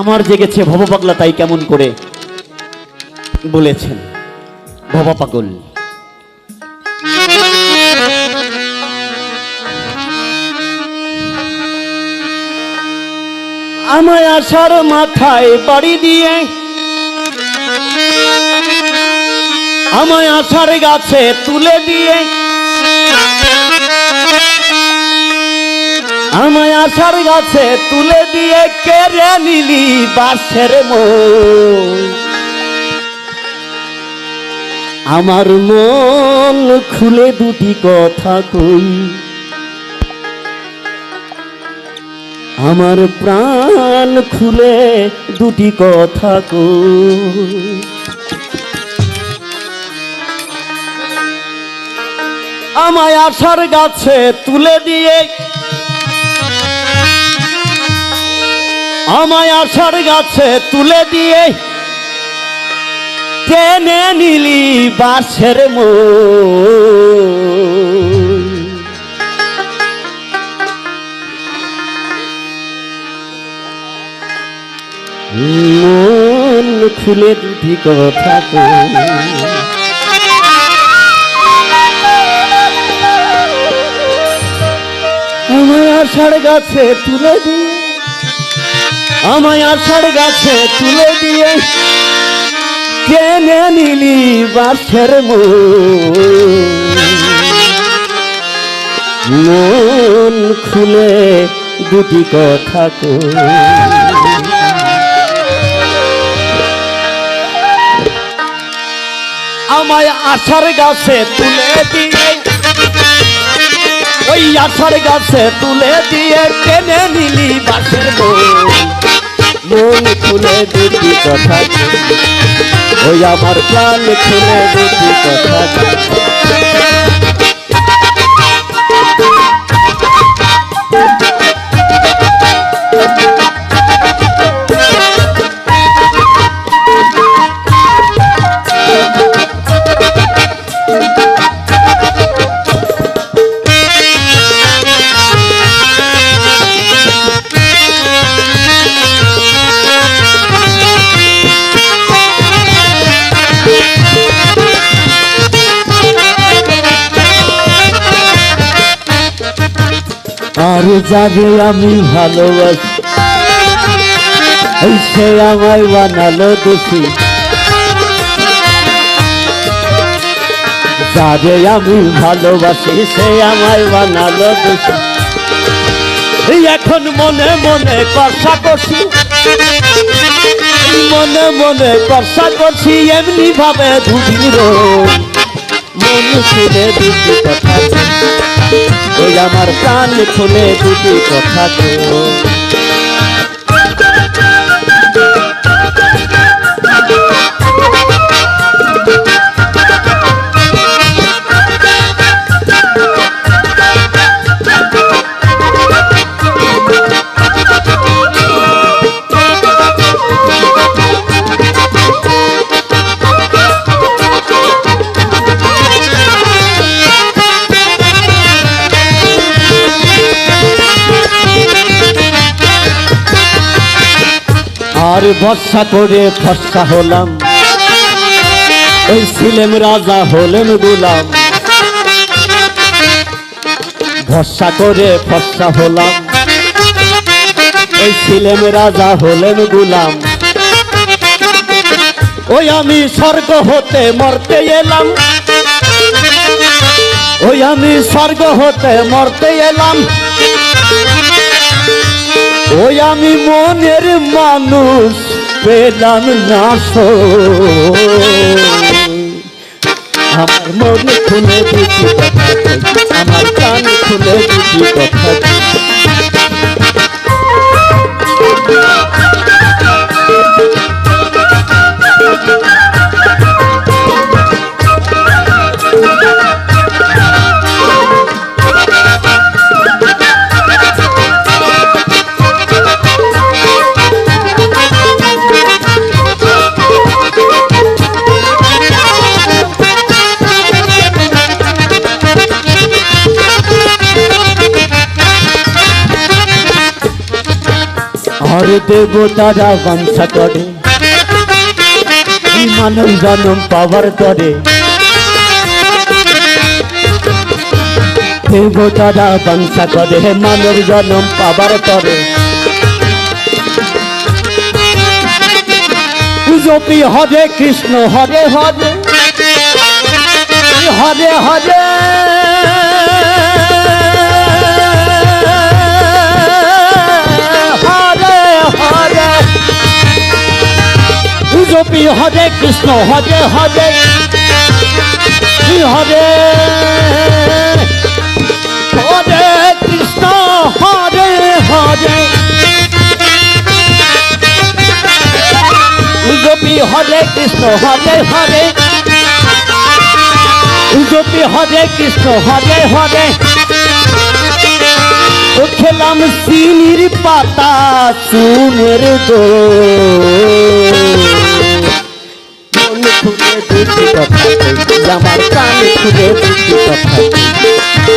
আমার জেগেছে ভব পাগলা তাই কেমন করে বলেছেন। ভব পাগল। আমায় আসার মাথায় বাড়ি দিয়ে, আমায় আসার গাছে তুলে দিয়ে আমায় আশার গাছে তুলে দিয়ে কেড়ে নিলি বাসের মন আমার মন খুলে দুটি কথা কই। আমার প্রাণ খুলে দুটি কথা কই। আমায় আশার গাছে তুলে দিয়ে আমায় আসার গাছে তুলে দিয়ে টেনে নিলি বাসের মই মন খুলে দুটি কথা। আমায় আষাঢ় গাছে তুলে দিয়ে আমায় আষাঢ় গাছে তুলে দিয়ে কেনে নিলি বাসের মন খুলে দুটি কথা আমায় আষাঢ় গাছে তুলে দিয়ে, ওই আষাঢ় গাছে তুলে দিয়ে টেনে নিলি বাসের মন মন খুলে দুটি কথা কই। ওই আমার প্রাণ খুলে দুটি কথা আর যাবে আমি ভালোবাসি। সে আমায় বানালো দোষী যাবে আমি ভালোবাসি, সে আমায় বানালো এই এখন মনে মনে কষা করছি। মনে মনে কষা করছি, এমনি ভাবে ধুবির মন খুলে দুটি কথা ওই আমার প্রাণ খুলে দুটি কথা কই। আর বর্ষা করে ফর্সা হলাম। ওই ছিলেম রাজা হলেন গুলাম। ভরসা করে ফর্সা হলাম। ওই ছিলেম রাজা হলেন গুলাম। ওই আমি স্বর্গ হতে মরতে এলাম। ওই আমি স্বর্গ হতে মরতে এলাম। ওই আমি মনের মানুষ, পেলাম না আমার মন খুলে দিচ্ছি কথা, আমার কান খুলে দিচ্ছি কথা। দেবতারা বাঞ্ছা করে মানব জন্ম পাওয়ার তরে দেবতারা বাঞ্ছা করে মানব জন্ম পাবার তরে জপি হরে কৃষ্ণ, হরে হরে। হরে হরে। জপি হরে কৃষ্ণ, হরে হরে। হরে। হরে কৃষ্ণ, হরে হরে। গোপী হরে কৃষ্ণ, হরে হরে। গোপী হরে কৃষ্ণ, হরে হরে। খেলাম সিনির পাতা, চুনের দো মন খুলে দুটি কথা আমার কান খুলে দুটি কথা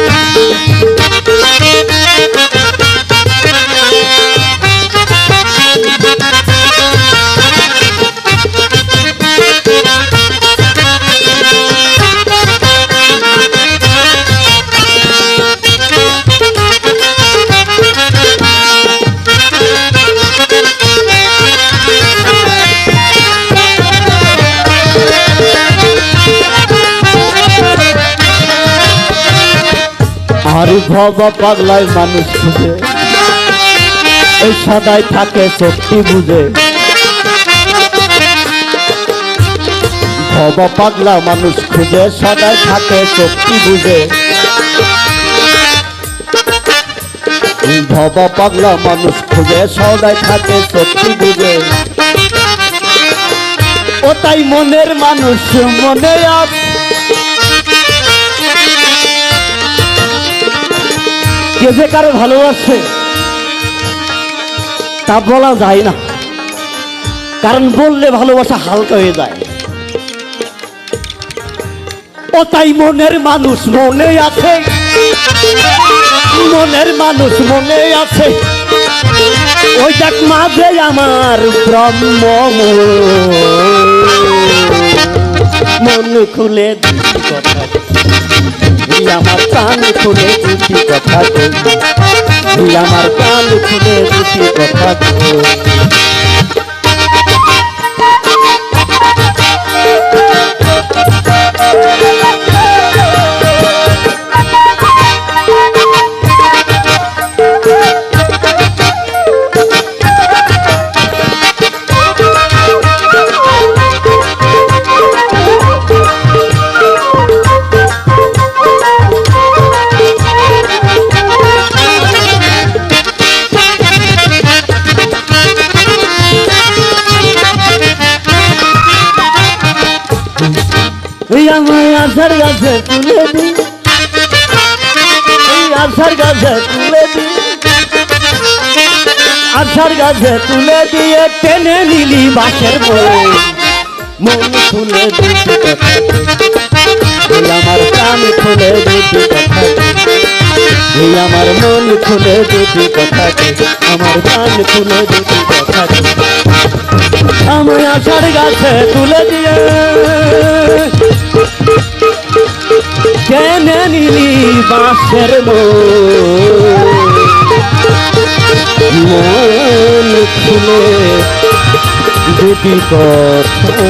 আর ভব পাগলায় মানুষ খুঁজে এই সদাই থাকে শক্তি বুঝে। ভব পাগলা মানুষ খুঁজে, সদাই থাকে শক্তি বুঝে। ভব পাগলা মানুষ খুঁজে, সদাই থাকে শক্তি বুঝে। ও তাই মনের মানুষ, মনে আছে কে যে কারও ভালোবাসে, তা বলা যায় না। কারণ বললে ভালোবাসা হালকা হয়ে যায়। ও তাই মনের মানুষ মনে আছে। মনের মানুষ মনে আছে। ওই দেখ মাঝে আমার ব্রহ্ম মন। খুলে কথা। তুই আমার কান খুলে দুটি কথা তুই আমার কান খুলে দুটি কথা কই তুই আমার আশার গাছে তুলে দি। তুই আশার তুলে দি। গাছে তুলে দিয়ে টেনে নিলি বাসের বই মন তুলে দিতে আমার কান খুলে দিতে কথা তুই আমার মন খুলে দুটি কথা আমার কান খুলে দুটি কথা আমি আশার গাছে তুলে দিয়ে কেনে নিলি বাঁশের মন। খুলে দুটি কথা।